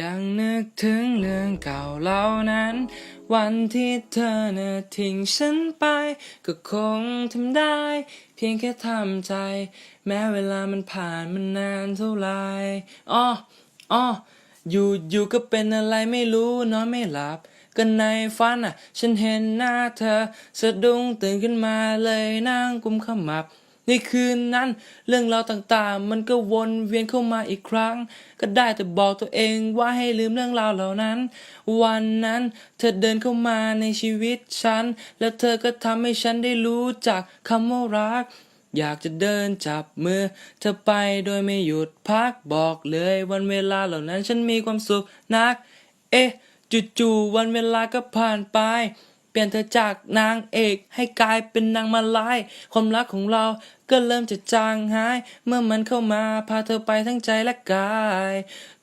ยังนึกถึงเรื่องเก่าเหล่านั้น วันที่เธอน่ะทิ้งฉันไป ก็คงทำได้ เพียงแค่ทำใจ แม้เวลามันผ่านมันนานเท่าไหร่อ้ออ้ออยู่อยู่ก็เป็นอะไรไม่รู้นอนไม่หลับก็ในฝันอะ ฉันเห็นหน้าเธอ สะดุ้งตื่นขึ้นมาเลยนั่งกุมขมับ ในคืนนั้นเรื่องราวต่างๆ มันก็วนเวียนเข้ามาอีกครั้ง ก็ได้แต่บอกตัวเองว่าให้ลืมเรื่องราวเหล่านั้น วันนั้นเธอเดินเข้ามาในชีวิตฉัน แล้วเธอก็ทำให้ฉันได้รู้จักคำว่ารัก อยากจะเดินจับมือ เธอไปโดยไม่หยุดพักบอกเลยวันเวลาเหล่านั้นฉันมีความสุขนัก เอ๊ะจู่ๆวันเวลาก็ผ่านไป เปลี่ยนเธอจากนางเอกให้กลายเป็นนางมาลายความรักของเราก็เริ่มจะจางหาย เมื่อมันเข้ามาพาเธอไปทั้งใจและกาย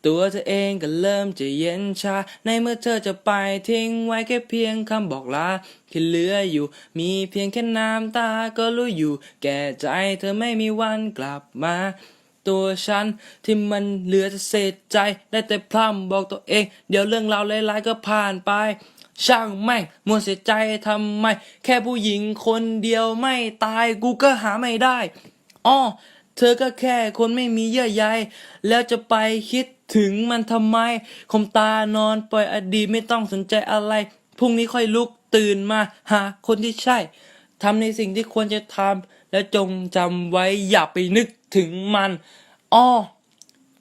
ตัวเธอเองก็เริ่มจะเย็นชา ในเมื่อเธอจะไปทิ้งไว้แค่เพียงคำบอกลาที่เหลืออยู่ มีเพียงแค่น้ำตาก็รู้อยู่ แก่ใจเธอไม่มีวันกลับมาตัวฉันที่มันเหลือแต่เศษใจได้แต่พร่ำบอกตัวเอง เดี๋ยวเรื่องราวร้ายๆก็ผ่านไป ช่างแม่งมัวเสียใจทำไม แค่ผู้หญิงคนเดียวไม่ตายกูก็หาไม่ได้อ้อเธอก็แค่คนไม่มีเยื่อใยแล้วจะไปคิดถึงมันทำไมคมตานอนปล่อยอดีตไม่ต้องสนใจอะไรพรุ่งนี้ค่อยลุกตื่นมาหาคนที่ใช่ทำในสิ่งที่ควรจะทำและจงจำไว้อย่าไปนึกถึงมันอ้อ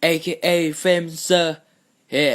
AKA f a m e s i r เฮ้